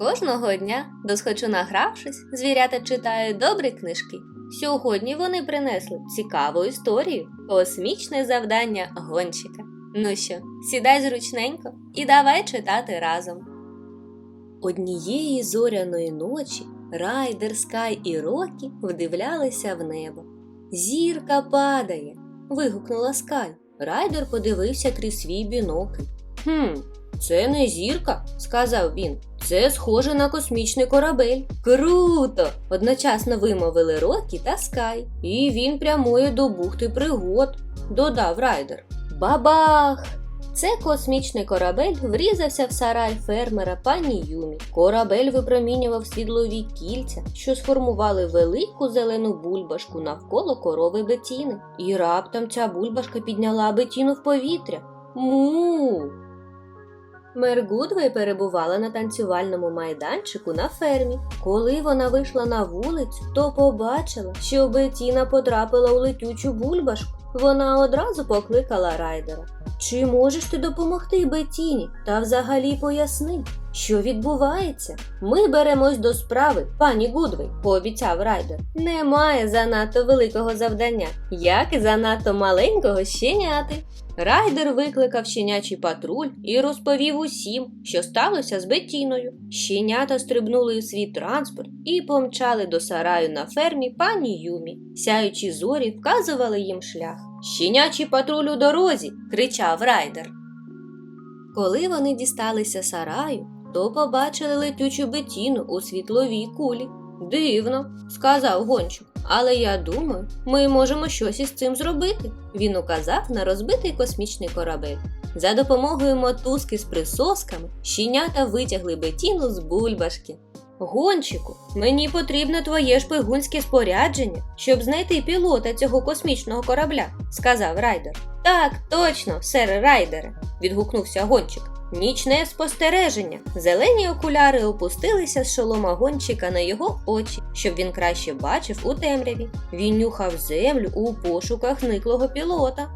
Кожного дня, досхочу награвшись, звірята читають добрі книжки. Сьогодні вони принесли цікаву історію космічне завдання гонщика. Ну що, сідай зручненько і давай читати разом. Однієї зоряної ночі Райдер, Скай і Рокі вдивлялися в небо. Зірка падає. вигукнула Скай. Райдер подивився крізь свій бінокль. Хм, це не зірка, сказав він. Це схоже на космічний корабель. Круто! одночасно вимовили Рокі та Скай. І він прямує до бухти пригод, додав Райдер. Бабах! Це космічний корабель врізався в сарай фермера пані Юмі. Корабель випромінював світлові кільця, що сформували велику зелену бульбашку навколо корови Бетіни. І раптом ця бульбашка підняла Бетіну в повітря. Му. Мер Гудвей перебувала на танцювальному майданчику на фермі. Коли вона вийшла на вулицю, то побачила, що Бетіна потрапила у летючу бульбашку. Вона одразу покликала райдера. Чи можеш ти допомогти Бетіні та взагалі поясни, що відбувається? Ми беремось до справи, пані Гудвей, пообіцяв райдер. Немає занадто великого завдання, як і занадто маленького щеняти. Райдер викликав щенячий патруль і розповів усім, що сталося з Бетіною. Щенята стрибнули у свій транспорт і помчали до сараю на фермі пані Юмі. Сяючі зорі вказували їм шлях. Щенячий патруль у дорозі. кричав райдер. Коли вони дісталися сараю, то побачили летючу Бетіну у світловій кулі. Дивно, сказав гончук. Але я думаю, ми можемо щось із цим зробити. Він указав на розбитий космічний корабель. За допомогою мотузки з присосками щенята витягли Бетіну з бульбашки. Гончику, мені потрібно твоє шпигунське спорядження, щоб знайти пілота цього космічного корабля, сказав райдер. Так, точно, сер райдере, відгукнувся гончик. Нічне спостереження. Зелені окуляри опустилися з шолома гончика на його очі, щоб він краще бачив у темряві. Він нюхав землю у пошуках никлого пілота.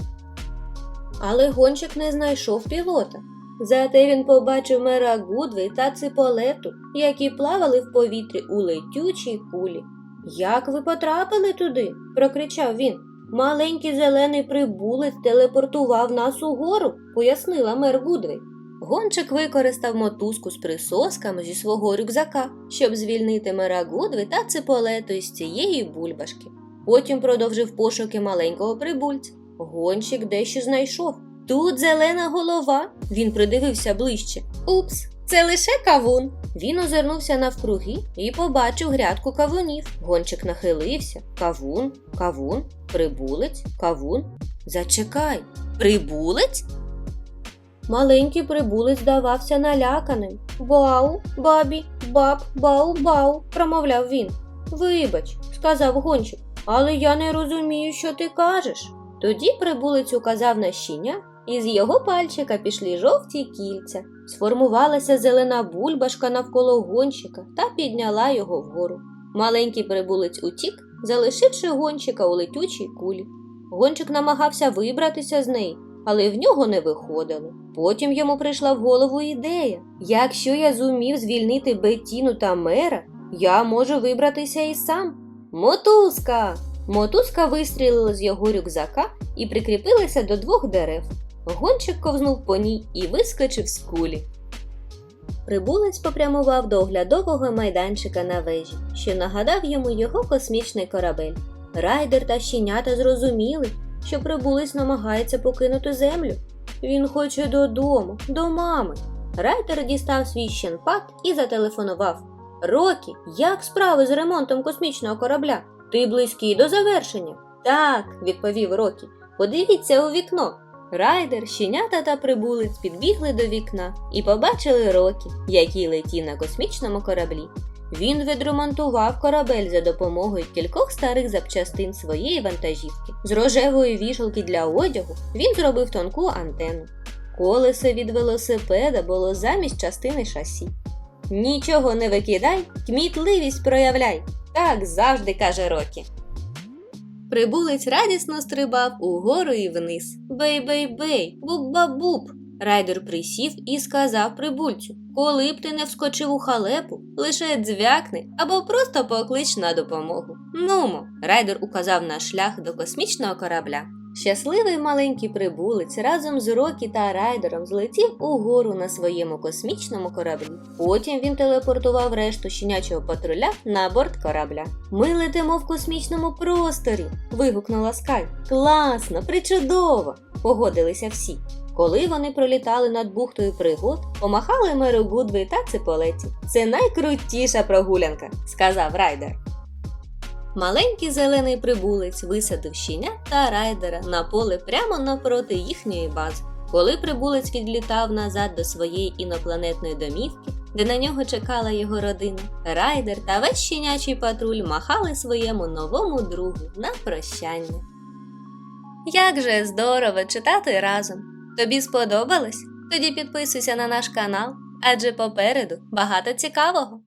Але гончик не знайшов пілота. Зате він побачив мера Гудвей та Циполету, які плавали в повітрі у летючій кулі. Як ви потрапили туди? прокричав він. Маленький зелений прибулець телепортував нас угору, пояснила мер Гудвей. Гончик використав мотузку з присосками зі свого рюкзака, щоб звільнити мера Гудви та циполету із цієї бульбашки. Потім продовжив пошуки маленького прибульця. Гонщик дещо знайшов. Тут зелена голова. Він придивився ближче. Упс, це лише кавун. Він озирнувся навкруги і побачив грядку кавунів. Гончик нахилився. Кавун, кавун, прибулець, кавун. Зачекай, прибулець? Маленький прибулець здавався наляканим. Бау, бабі, баб, бау, бау, промовляв він. Вибач, сказав гончик, але я не розумію, що ти кажеш. Тоді прибулець указав на щеня, і з його пальчика пішли жовті кільця. Сформувалася зелена бульбашка навколо гонщика та підняла його вгору. Маленький прибулець утік, залишивши гонщика у летючій кулі. Гонщик намагався вибратися з неї, але в нього не виходило. Потім йому прийшла в голову ідея: якщо я зумів звільнити Бетіну та мера, я можу вибратися і сам. Мотузка! Мотузка вистрілила з його рюкзака і прикріпилася до двох дерев. Гончик ковзнув по ній і вискочив з кулі. Прибулець попрямував до оглядового майданчика на вежі, що нагадав йому його космічний корабель. Райдер та щенята зрозуміли, що прибулець намагається покинути землю. Він хоче додому, до мами. Райдер дістав свій щенпак і зателефонував. Рокі, як справи з ремонтом космічного корабля? Ти близький до завершення? Так, відповів Рокі. Подивіться у вікно. Райдер, щенята та прибулець підбігли до вікна і побачили Рокі, який летів на космічному кораблі. Він відремонтував корабель за допомогою кількох старих запчастин своєї вантажівки. З рожевої вішалки для одягу він зробив тонку антенну. Колесо від велосипеда було замість частини шасі. Нічого не викидай, кмітливість проявляй. Так завжди каже Рокі. Прибулець радісно стрибав угору і вниз. Бей-бей-бей, буб-ба-буб. Райдер присів і сказав прибульцю Коли б ти не вскочив у халепу, лише дзвякни або просто поклич на допомогу. Нумо, райдер указав на шлях до космічного корабля. Щасливий маленький прибулець разом з Рокі та райдером злетів угору на своєму космічному кораблі. Потім він телепортував решту щенячого патруля на борт корабля. Ми летимо в космічному просторі. вигукнула Скай. Класно, причудово! погодилися всі. Коли вони пролітали над бухтою пригод, помахали меру Гудві та Циполеті. Це найкрутіша прогулянка, сказав райдер. Маленький зелений прибулець висадив щеня та райдера на поле прямо напроти їхньої бази. Коли прибулець відлітав назад до своєї інопланетної домівки, де на нього чекала його родина, райдер та весь щенячий патруль махали своєму новому другу на прощання. Як же здорово читати разом! Тобі сподобалось? Тоді підписуйся на наш канал, адже попереду багато цікавого.